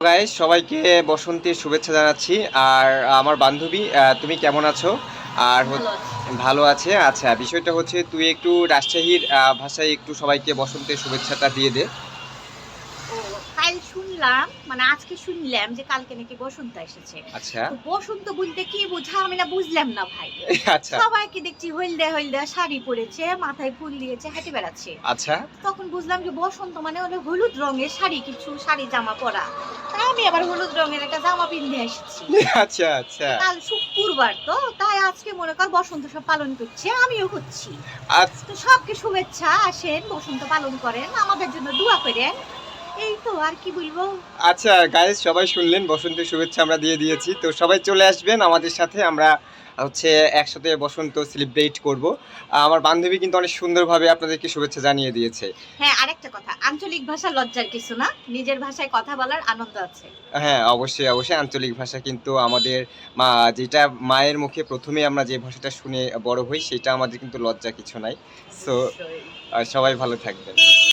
Guys সবাইকে বসন্তের শুভেচ্ছা জানাচ্ছি। আর আমার বান্ধবী তুমি কেমন আছো? আর ভালো আছে। আচ্ছা বিষয়টা হচ্ছে তুই একটু রাজশাহীর ভাষায় একটু সবাইকে বসন্তের শুভেচ্ছাটা দিয়ে দে। কাল শুনলাম মানে আজকে শুনলাম যে কালকে নাকি বসন্ত এসেছে। আচ্ছা। বসন্ত বলতে কি বোঝা আমি না বুঝলাম না ভাই। আচ্ছা। সবাইকে দেখছি হলদে হলদে শাড়ি পরেছে মাথায় ফুল দিয়েছে হেঁটে বেড়াচ্ছে। আচ্ছা। তখন বুঝলাম যে বসন্ত মানে হলো হলুদ রঙের শাড়ি কিছু শাড়ি জামা পরা। তাই আমি আবার হলুদ রঙের একটা জামা পিন্ধে এসেছি। আচ্ছা আচ্ছা। কাল শুক্রবার তো তাই আজকে মনে কর বসন্ত সব পালন করছে আমিও করছি আচ্ছা। তো সবকে শুভেচ্ছা আসেন বসন্ত পালন করেন আমাদের জন্য দোয়া করেন। এই তো আর কি বলব? আচ্ছা গাইস সবাই শুনলেন বসন্তের শুভেচ্ছা আমরা দিয়ে দিয়েছি। তো সবাই চলে আসবেন আমাদের সাথে আমরা হচ্ছে একসাথে বসন্ত সেলিব্রেট করব। আমার বান্ধবী কিন্তু অনেক সুন্দরভাবে আপনাদেরকে শুভেচ্ছা জানিয়ে দিয়েছে। হ্যাঁ আরেকটা কথা আঞ্চলিক ভাষা লজ্জার কিছু না? নিজের ভাষায় কথা বলার আনন্দ আছে। হ্যাঁ অবশ্যই অবশ্যই আঞ্চলিক ভাষা কিন্তু আমাদের মা যেটা মায়ের মুখে প্রথমে আমরা যে ভাষাটা শুনে বড় হই সেটা আমাদের কিন্তু লজ্জা কিছু নাই। সো সবাই ভালো থাকবেন।